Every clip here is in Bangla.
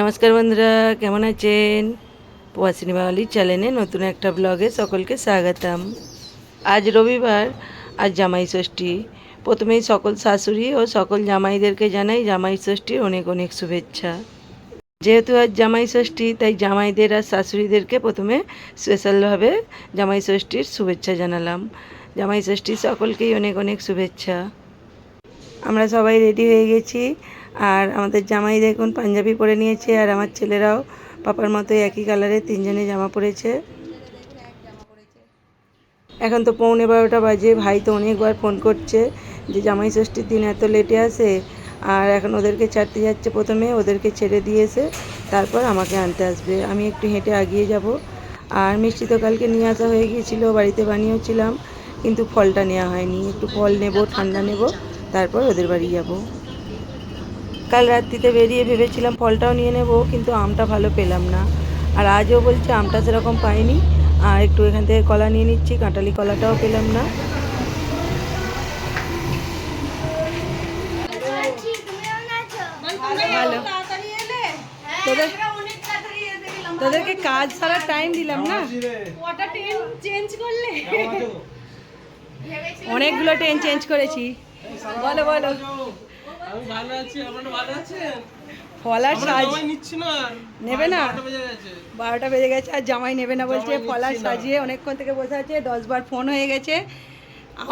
নমস্কার বন্ধুরা, কেমন আছেন? প্রবাসিনী বাঙালির চ্যানেলে নতুন একটা ব্লগে সকলকে স্বাগতম। আজ রবিবার, আজ জামাই ষষ্ঠী। প্রথমেই সকল শাশুড়ি ও সকল জামাইদেরকে জানাই জামাই ষষ্ঠীর অনেক অনেক শুভেচ্ছা। যেহেতু আজ জামাই ষষ্ঠী, তাই জামাইদের আর শাশুড়িদেরকে প্রথমে স্পেশালভাবে জামাই ষষ্ঠীর শুভেচ্ছা জানালাম। জামাই ষষ্ঠীর সকলকেই অনেক অনেক শুভেচ্ছা। আমরা সবাই রেডি হয়ে গেছি। আর আমাদের জামাই দেখুন পাঞ্জাবি পরে নিয়েছে, আর আমার ছেলেরাও পাপার মতো একই কালারের তিনজনে জামা পরেছে। এখন তো পৌনে বারোটা বাজে, ভাই তো অনেকবার ফোন করছে যে জামাই ষষ্ঠীর দিন এত লেটে আসে, আর এখন ওদেরকে ছাড়তে যাচ্ছে প্রথমে, ওদেরকে ছেড়ে দিয়েছে, তারপর আমাকে আনতে আসবে। আমি একটু হেঁটে আগিয়ে যাব। আর মিষ্টি তো কালকে নিয়ে আসা হয়ে গিয়েছিল, বাড়িতে বানিয়েওছিলাম কিন্তু ফলটা নেওয়া হয়নি। একটু ফল নেব, ঠান্ডা নেব, তারপর ওদের বাড়ি যাব। কাল রাত্রিতে বেরিয়ে ভেবেছিলাম ফলটাও নিয়ে নেব কিন্তু আমটা ভালো পেলাম না। আর আজও বলছে আমটা সেরকম পাইনি আর একটু এখান থেকে কলা নিয়ে নিচ্ছি কাঁটালি কলাটাও পেলাম না। ভালো তোদের তোদেরকে কাজ সারা টাইম দিলাম না? অনেকগুলো ট্রেন চেঞ্জ করেছি। বলো বলো। আমি ভালো আছি আপনারা ভালো আছেন? ফলার সাজ নিচ্ছি না। নেবে না? বারোটা বেজে গেছে। বারোটা বেজে গেছে আর জামাই নেবে না বলছে ফলার সাজিয়ে অনেকক্ষণ থেকে বসে আছে দশ বার ফোন হয়ে গেছে।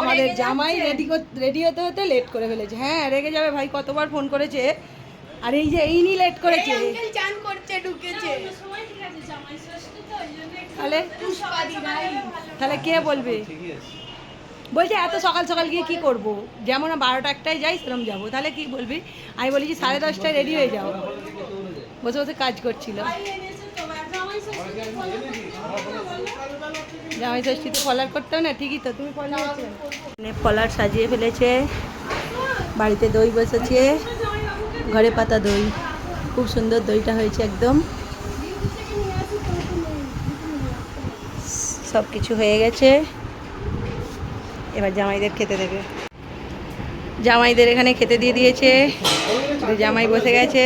আমাদের জামাই রেডি রেডি হতে হতে লেট করে ফেলেছে। হ্যাঁ রেগে যাবে ভাই কতবার ফোন করেছে? আর এই যে এই নি লেট করেছে। চান করছে ঢুকেছে। তাহলে তাহলে কে বলবে? বলছে, এত সকাল সকাল গিয়ে কি করব? যেমন বারোটা একটায় যাই সেরকম যাব। তাহলে কি বলবি? আমি বলি যে, সাড়ে দশটায় রেডি হয়ে যাও। বসে বসে কাজ করছিল। জামাই ষষ্ঠীতে ফলার করতেও না, ঠিকই তো, তুমি মানে ফলার সাজিয়ে ফেলেছে, বাড়িতে দই বসেছে, ঘরে পাতা দই। খুব সুন্দর দইটা হয়েছে একদম। সব কিছু হয়ে গেছে। এবার জামাইদের খেতে দেবে। জামাইদের এখানে খেতে দিয়ে দিয়েছে। জামাই বসে গেছে।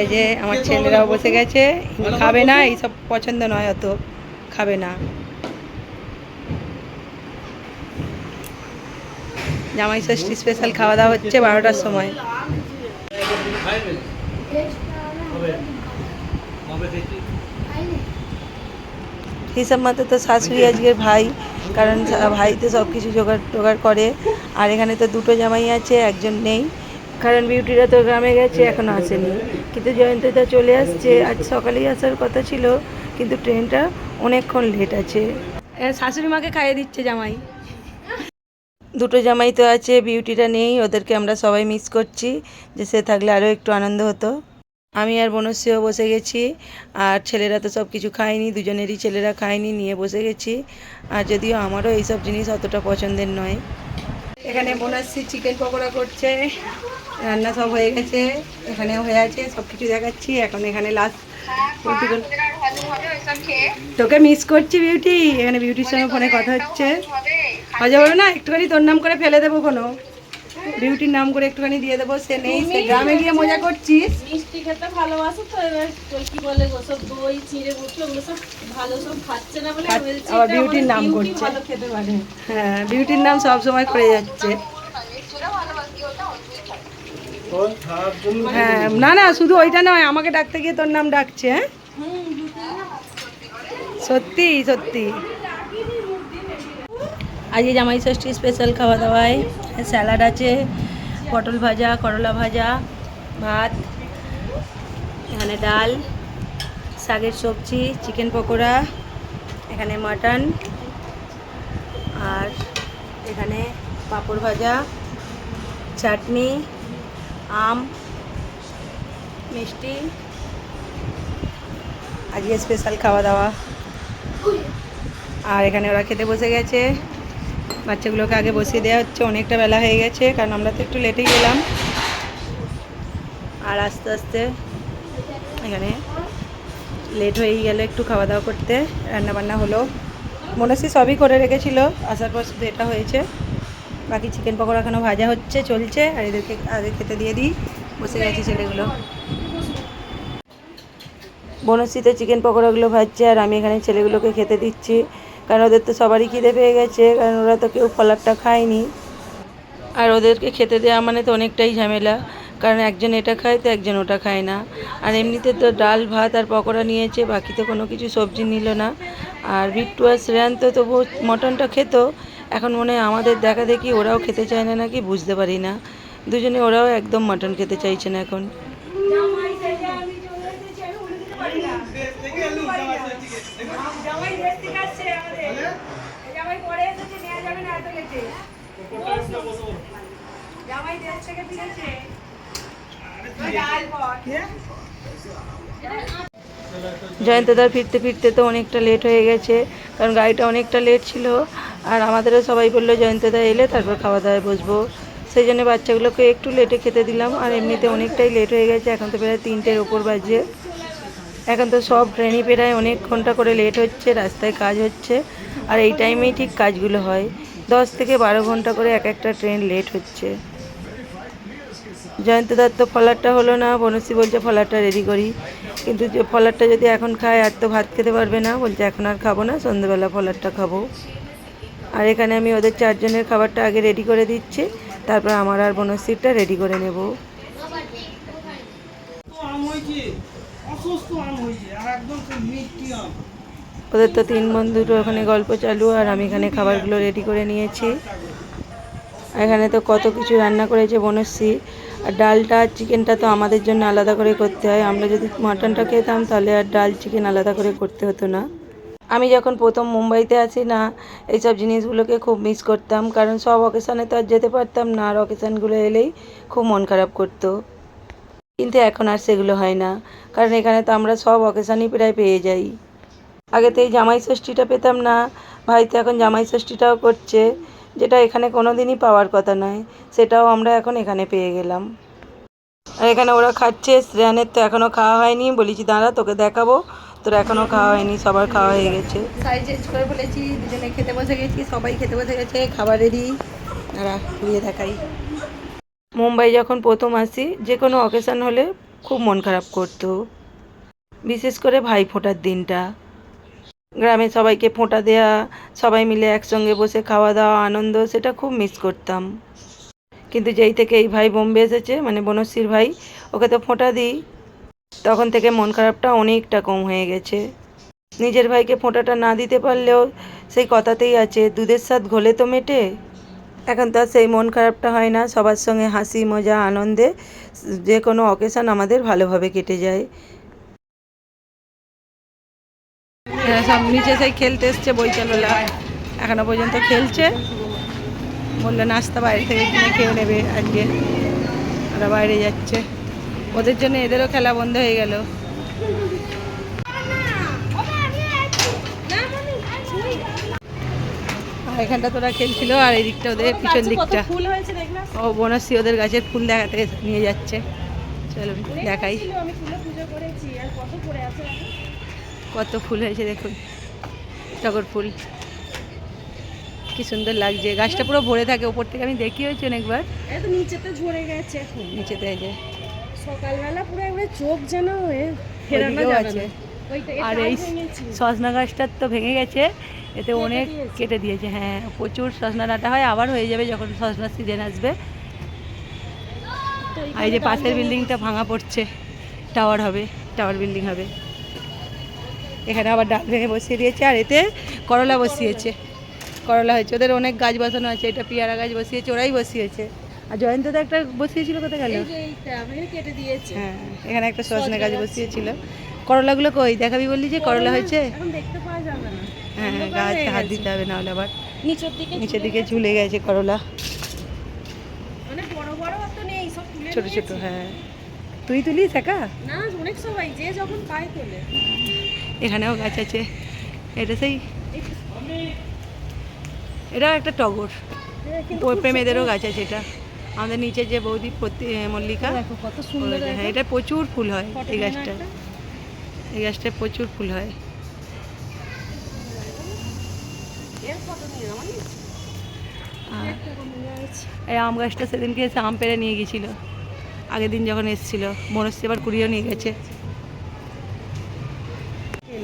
এই যে আমার ছেলেরাও বসে গেছে। খাবে না, এইসব পছন্দ নয় অত, খাবে না। জামাই ষষ্ঠী স্পেশাল খাওয়া দাওয়া হচ্ছে বারোটার সময়। হিসাব মতো তো শাশুড়ি আজকের ভাই কারণ ভাই তো সব কিছু জোগাড় টোগাড় করে আর এখানে তো দুটো জামাই আছে একজন নেই কারণ বিউটিরা তো গ্রামে গেছে এখনও আসেনি। কিন্তু জয়ন্তটা চলে আসছে আজ সকালেই আসার কথা ছিল কিন্তু ট্রেনটা অনেকক্ষণ লেট আছে। শাশুড়ি মাকে খাইয়ে দিচ্ছে জামাই। দুটো জামাই তো আছে বিউটিটা নেই ওদেরকে আমরা সবাই মিস করছি যে সে থাকলে আরও একটু আনন্দ হতো। আমি আর বনশ্রীও বসে গেছি, আর ছেলেরা তো সব কিছু খায়নি, দুজনেরই ছেলেরা খায়নি, নিয়ে বসে গেছি। আর যদিও আমারও এইসব জিনিস অতটা পছন্দের নয়। এখানে বনশ্রী চিকেন পকোড়া করছে, রান্না সব হয়ে গেছে, এখানেও হয়ে আছে, সব কিছু দেখাচ্ছি। এখন এখানে লাস্ট তোকে মিস করছি বিউটি এখানে বিউটির সঙ্গে ফোনে কথা হচ্ছে। বলো না? একটুখানি তোর নাম করে ফেলে দেবো কোনো বিউটির নাম করে একটুখানি দিয়ে দেবো সে নেই সে গ্রামে গিয়ে মজা করছিস। মিষ্টি খেতে ভালোবাসো তো এবার ওই কি বলে গো সব দই চিড়ে বুটলো ওগুলো সব ভালো সব খাচ্ছে না বলে আবার বিউটির নাম করছে। ভালো খেতে পারে। হ্যাঁ বিউটির নাম সব সময় করে যাচ্ছে। জন্য হ্যাঁ না না শুধু ওইটা নয় আমাকে ডাকতে গিয়ে তোর নাম ডাকছে হ্যাঁ? সত্যি সত্যি। আজকে জামাই ষষ্ঠী স্পেশাল খাওয়া দাওয়ায় স্যালাড আছে, পটল ভাজা, করলা ভাজা, ভাত, এখানে ডাল, শাকের সবজি চিকেন পকোড়া, এখানে মাটন আর এখানে পাঁপড় ভাজা, চাটনি, আম, মিষ্টি, আজকে স্পেশাল খাওয়া দাওয়া আর এখানে ওরা খেতে বসে গেছে। বাচ্চাগুলোকে আগে বসিয়ে দেওয়া হচ্ছে, অনেকটা বেলা হয়ে গেছে, কারণ আমরা তো একটু লেটেই গেলাম। আর আস্তে আস্তে এখানে লেট হয়েই গেল একটু খাওয়া দাওয়া করতে রান্না বান্না হলো। মনে হচ্ছে সবই করে রেখেছিল, আসার পর শুধু এটা হয়েছে। বাকি চিকেন পকোড়া এখনও ভাজা হচ্ছে, চলছে, আর এদেরকে আগে খেতে দিয়ে দিই, বসে গেছে ছেলেগুলো। বনশ্রীতে চিকেন পকোড়াগুলো ভাজছে, আর আমি এখানে ছেলেগুলোকে খেতে দিচ্ছি। কারণ ওদের তো সবারই খিদে পেয়ে গেছে, কারণ ওরা তো কেউ ফলারটা খায়নি। আর ওদেরকে খেতে দেওয়া মানে তো অনেকটাই ঝামেলা, কারণ একজন এটা খায় তো একজন ওটা খায় না। আর এমনিতে তো ডাল, ভাত আর পকোড়া নিয়েছে, বাকি তো কোনো কিছু সবজি নিল না। আর বিট্টু আর শ্রেয়ান তো তবু মটনটা খেত, এখন মনে হয় আমাদের দেখা দেখি ওরাও খেতে চায় না নাকি বুঝতে পারি না। দুজনে ওরাও একদম মটন খেতে চাইছে না এখন। জয়ন্তদার ফিরতে ফিরতে তো অনেকটা লেট হয়ে গেছে কারণ গাড়িটা অনেকটা লেট ছিল। আর আমাদেরও সবাই বলল জয়ন্তদা এলে তারপর খাওয়া দাওয়ায় বসবো। সেই জন্য বাচ্চাগুলোকে একটু লেটে খেতে দিলাম আর এমনিতে অনেকটাই লেট হয়ে গেছে। এখন তো প্রায় তিনটের ওপর বাজে। এখন তো সব ট্রেনই প্রায় অনেক ঘণ্টা করে লেট হচ্ছে রাস্তায় কাজ হচ্ছে। আর এই টাইমেই ঠিক কাজগুলো হয়। দশ থেকে বারো ঘণ্টা করে এক একটা ট্রেন লেট হচ্ছে। জয়ন্তদার তো ফলারটা হলো না, বনশ্রী বলছে ফলারটা রেডি করি। কিন্তু যে ফলারটা যদি এখন খায়, আর তো ভাত খেতে পারবে না, বলছে এখন আর খাব না, সন্ধ্যেবেলা ফলারটা খাব। আর এখানে আমি ওদের চারজনের খাবারটা আগে রেডি করে দিচ্ছি, তারপর আমার আর বনশ্রীরটা রেডি করে নেব। অসুস্থ আম হয়েছে, আর একদম মিষ্টি আম। ওদের তো তিন বন্ধুর ওখানে গল্প চালু আর আমি এখানে খাবারগুলো রেডি করে নিয়েছি। এখানে তো কত কিছু রান্না করেছে বনশ্রী। আর ডালটা চিকেনটা তো আমাদের জন্য আলাদা করে করতে হয়। আমরা যদি মাটনটা খেতাম তাহলে আর ডাল চিকেন আলাদা করে করতে হতো না। আমি যখন প্রথম মুম্বাইতে আসি না, এইসব জিনিসগুলোকে খুব মিস করতাম। কারণ সব অকেশানে তো আর যেতে পারতাম না, আর অকেশানগুলো এলেই খুব মন খারাপ করতো। কিন্তু এখন আর সেগুলো হয় না। কারণ এখানে তো আমরা সব অকেশানই প্রায় পেয়ে যাই। আগে তো এই জামাই ষষ্ঠীটা পেতাম না ভাই তো এখন জামাই ষষ্ঠীটাও করছে যেটা এখানে কোনো দিনই পাওয়ার কথা নয় সেটাও আমরা এখন এখানে পেয়ে গেলাম। আর এখানে ওরা খাচ্ছে শ্রেয়ানের তো এখনও খাওয়া হয়নি বলেছি দাঁড়া তোকে দেখাবো তোর এখনও খাওয়া হয়নি সবার খাওয়া হয়ে গেছে। শাড়ি চেঞ্জ করে বলেছি দুজনে খেতে বসে গেছি সবাই খেতে বসে গেছে খাবার রেডি দাঁড়া ঘুরিয়ে দেখাই। মুম্বাই যখন প্রথম আসি যে কোনো অকেশন হলে খুব মন খারাপ করতো। বিশেষ করে ভাই ফোঁটার দিনটা। গ্রামে সবাইকে ফোঁটা দেয়া, সবাই মিলে একসঙ্গে বসে খাওয়া দাওয়া, আনন্দ, সেটা খুব মিস করতাম। কিন্তু যেই থেকে এই ভাই বোম্বে এসেছে মানে বনশ্রীর ভাই, ওকে তো ফোঁটা দিই। তখন থেকে মন খারাপটা অনেকটা কম হয়ে গেছে। নিজের ভাইকে ফোঁটাটা না দিতে পারলেও সেই কথাতেই আছে, দুধের স্বাদ ঘোলে তো মেটে। এখন তো আর সেই মন খারাপটা হয় না, সবার সঙ্গে হাসি, মজা, আনন্দে, যে কোনো অকেশন আমাদের ভালোভাবে কেটে যায়। হ্যাঁ সব নিচে সেই খেলতে এসছে বইচাললা এখনও পর্যন্ত খেলছে। বলল নাস্তা বাইরে থেকে কিনে খেয়ে নেবে আজকে। ওরা বাইরে যাচ্ছে। ওদের জন্য এদেরও খেলা বন্ধ হয়ে গেল। এখানটা তোরা খেলছিল আর এই দিকটা ওদের পিছন দিকটা। ও বনশ্রী ওদের গাছের ফুল দেখাতে নিয়ে যাচ্ছে। চলো দেখাই। কত ফুল হয়েছে দেখুন। টগর ফুল। কি সুন্দর লাগছে। গাছটা পুরো ভরে থাকে ওপর থেকে আমি দেখি হয়েছি অনেকবার নিচেতে ঝরে গেছে এখন। নিচেতে এই যে। সকালবেলা পুরো একবারে চোখ যেন এ ফেরানো আছে। আর এই। সজনা গাছটার তো ভেঙে গেছে। এতে অনেক কেটে দিয়েছে হ্যাঁ। প্রচুর সজনা ডাঁটা হয় আবার হয়ে যাবে যখন সজনার সিজন আসবে। আর এই যে পাশের বিল্ডিংটা ভাঙা পড়ছে। টাওয়ার হবে টাওয়ার বিল্ডিং হবে। এখানে আবার ডাল ভেঙে বসিয়ে দিয়েছে আর এতে করলা বসিয়েছে। করলা হয়েছে। ওদের অনেক গাছ বসানো আছে। এটা পেয়ারা গাছ বসিয়েছে ওরাই বসিয়েছে। আর জয়ন্ত তো একটা বসিয়েছিল কোথায় গেল? হ্যাঁ এখানে একটা সজনে গাছ বসিয়েছিল। করলাগুলো কই? দেখাবি বললি যে করলা হয়েছে? না। হ্যাঁ গাছ হয়ে হাত দিতে হবে নাহলে আবার। নিচের দিকে নিচের ঝুলে দিকে গেছে। ঝুলে গেছে করলা। মানে ছোট ছোট হ্যাঁ। তুই তুলিস একা? না অনেক সবাই যে যখন পায় তোলে। এখানেও গাছ আছে। এটা সেই এটাও একটা টগর। প্রেমেদেরও গাছ আছে এটা। আমাদের নিচে যে বৌদি প্রতি মল্লিকা। হ্যাঁ এটা প্রচুর ফুল হয় এই গাছটা। এই গাছটায় প্রচুর ফুল হয়। আর এই আম গাছটা সেদিনকে এসে আম পেড়ে নিয়ে গেছিল আগের দিন যখন এসেছিল মনস্বী আবার কুড়িয়েও নিয়ে গেছে।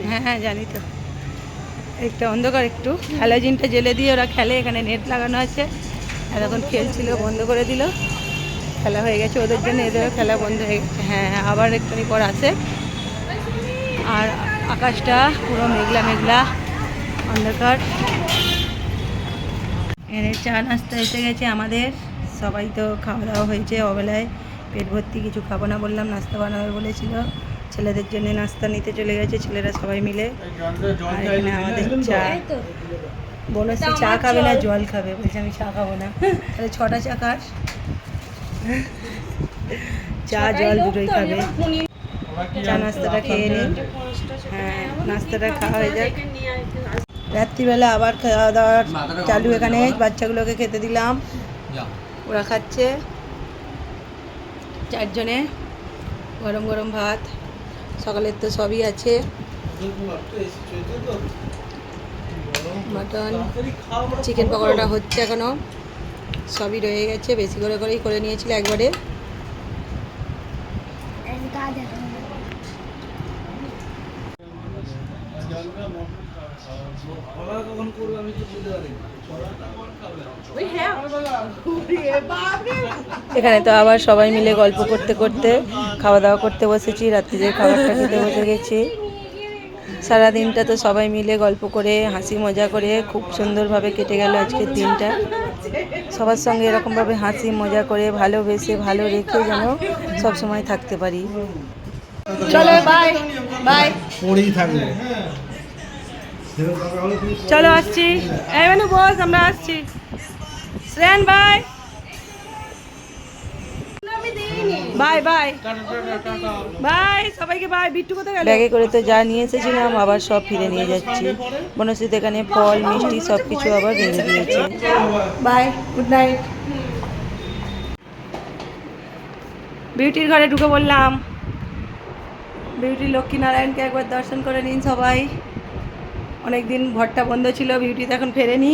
হ্যাঁ হ্যাঁ জানি তো। একটা অন্ধকার একটু। হ্যালোজিনটা জেলে দিয়ে ওরা খেলে এখানে নেট লাগানো আছে। এতক্ষণ খেলছিল বন্ধ করে দিল। খেলা হয়ে গেছে ওদের জন্য এদেরও খেলা বন্ধ হয়ে গেছে। হ্যাঁ হ্যাঁ, আবার একটুখানি পর আসে আর আকাশটা পুরো মেঘলা মেঘলা অন্ধকার। এখানে চা নাস্তা এসে গেছে আমাদের। সবাই তো খাওয়া দাওয়া হয়েছে অবেলায় পেট ভর্তি কিছু খাব না বললাম নাস্তা বানাবে বলেছিল। ছেলেদের জন্য নাস্তা নিতে চলে গেছে ছেলেরা সবাই মিলে। আর এখানে আমাদের চা বলেছে চা খাবে না জল খাবে। বলছে আমি চা খাব না। তাহলে ছটা চা খাস। চা জল দুটোই খাবে। চা নাস্তাটা খেয়ে নিই হ্যাঁ নাস্তাটা খাওয়া হয়ে যাক। রাত্রিবেলা আবার খাওয়া দাওয়া চালু এখানে। বাচ্চাগুলোকে খেতে দিলাম। ওরা খাচ্ছে। চারজনে গরম গরম ভাত। সকালের তো সবই আছে। মটন চিকেন পকোড়াটা হচ্ছে এখনও সবই রয়ে গেছে, বেশি করে করেই করে নিয়েছিল একবারে। এখানে তো আবার সবাই মিলে গল্প করতে করতে খাওয়া দাওয়া করতে বসেছি রাত্রিদের খাবারটা খেতে বসে গেছি। সারাদিনটা তো সবাই মিলে গল্প করে হাসি মজা করে খুব সুন্দরভাবে কেটে গেল আজকের দিনটা। সবার সঙ্গে এরকমভাবে হাসি মজা করে ভালোবেসে ভালো রেখে যেন সবসময় থাকতে পারি। চলো বাই বাই পড়েই থাকবে চলো আসছি। এই মানে বস আমরা আসছি। Shreyan bye bye bye bye সবাইকে বাই বিট্টু কোথায় গেল? ব্যাগে করে তো যা নিয়ে এসেছিলাম আবার সব ফিরে নিয়ে যাচ্ছি। বনশ্রীতে এখানে ফল মিষ্টি সব কিছু আবার ভেঙে দিয়েছে। বাই গুড নাইট বিউটির ঘরে ঢুকে বললাম। বিউটি লক্ষ্মীনারায়ণকে একবার দর্শন করে নিন সবাই। অনেকদিন ঘরটা বন্ধ ছিল বিউটি তো এখন ফেরেনি।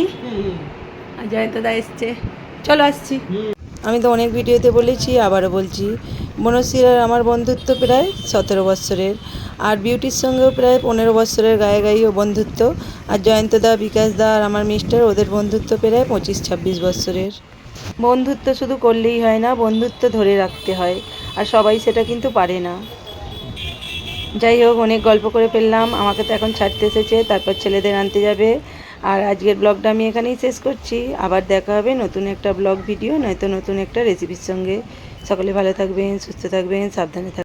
আর জয়ন্তদা এসছে। চলো আসছি। আমি তো অনেক ভিডিওতে বলেছি আবারও বলছি বনশ্রীর আর আমার বন্ধুত্ব প্রায় সতেরো বৎসরের আর বিউটির সঙ্গেও প্রায় পনেরো বছরের গায়ে গায়ে বন্ধুত্ব। আর জয়ন্তদা বিকাশদা আর আমার মিস্টার ওদের বন্ধুত্ব প্রায় পঁচিশ ছাব্বিশ বছরের। বন্ধুত্ব শুধু করলেই হয় না বন্ধুত্ব ধরে রাখতে হয় আর সবাই সেটা কিন্তু পারে না। যাই হোক, অনেক গল্প করে ফেললাম। আমাকে তো এখন ছাড়তে এসেছে, তারপর ছেলেদের আনতে যাবে। আর আজকের ব্লগটা আমি এখানেই শেষ করছি। আবার দেখা হবে নতুন একটা ব্লগ ভিডিও, নয়তো নতুন একটা রেসিপির সঙ্গে। সকলে ভালো থাকবেন, সুস্থ থাকবেন, সাবধানে থাকবেন।